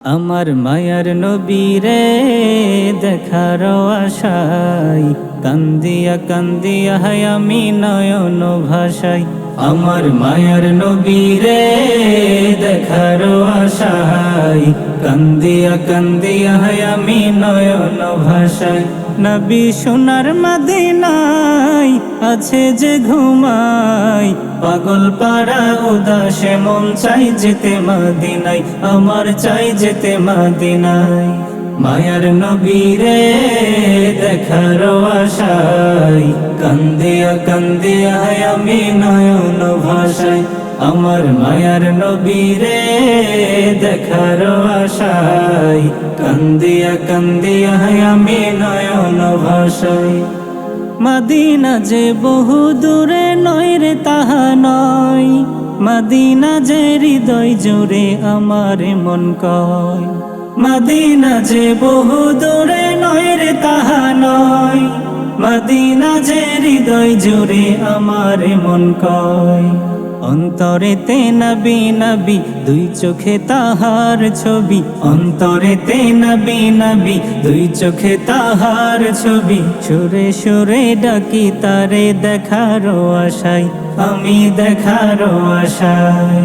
আমার মায়ার নবীরে দেখার আশাই কান্দিয়া কান্দিয়া হায় আমি নয়ন ভাষাই আমার মায়ার নবীরে দেখার আশাই কান্দিয়া কান্দিয়া হায় আমি নয়ন ভাষাই নবী সোনার মদিনাই আছে যে ঘুমাই, পাগল পাড়া উদাসে মন চাই যেতে মদিনাই আমার চাই যেতে মদিনাই মায়ার নবীরে দেখার আশাই কান্দিয়া কান্দিয়া আমি নয়ন ভাষাই আমার মায়ার নবীরে দেখার আশাই কান্দিয়া কান্দিয়া আমি নয়ন ভাষাই মাদিনা যে বহু দূরে নয় রে, তাহা নয়। মাদিনা যে হৃদয় জুড়ে আমার মন কয়। মাদিনা যে বহু দূরে নয় রে, তাহা নয়। মাদিনা যে হৃদয় জুড়ে আমার মন কয়। অন্তরেতে নবী নবী, দুই চোখে তাহার ছবি। অন্তরেতে নবী নবী, দুই চোখে তাহার ছবি। সুরে সুরে ডাকি তারে দেখারো আশাই আমি দেখারো আশাই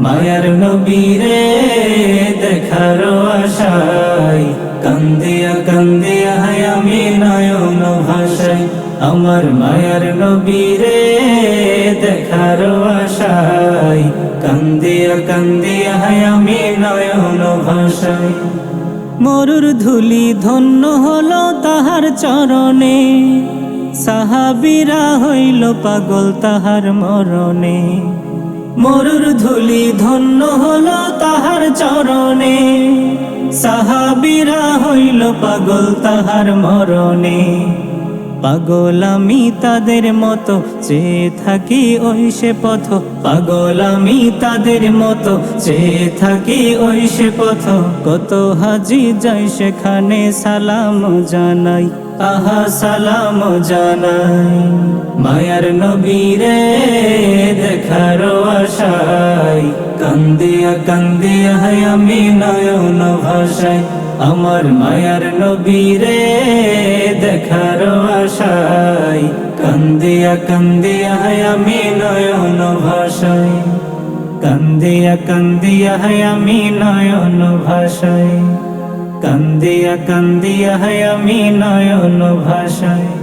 মায়ার নবীরে দেখারো আশাই কান্দিয়া কান্দিয়া হায় আমি নয়ন ভাষাই আমার মায়ার নবীরে দেখার আশাই কান্দিয়া কান্দিয়া আমি নয়ন ভাষাই মরুর ধুলি ধন্য হলো তাহার চরণে। সাহাবিরা হইল পাগল তাহার মরণে। মরুর ধুলি ধন্য হলো তাহার চরণে। সাহাবিরা হইল পাগল তাহার মরণে। পাগল আমি তাদের মতো, চেয়ে থাকি ওই সে পথ। পাগল আমি তাদের মতো, চেয়ে থাকি ওই সে পথ। কত হাজি যাই সেখানে সালাম জানাই, আহা সালাম জানাই। মায়ার নবীরে দেখার আশাই কান্দিয়া কান্দিয়া আমি নয়ন ভাষাই আমার মায়ার নবীরে দেখার আশাই কান্দিয়া কান্দিয়া আমি নয়ন ভাষাই কান্দিয়া কান্দিয়া আমি নয়ন ভাষাই কান্দিয়া কান্দিয়া আমি নয়ন ভাষায়।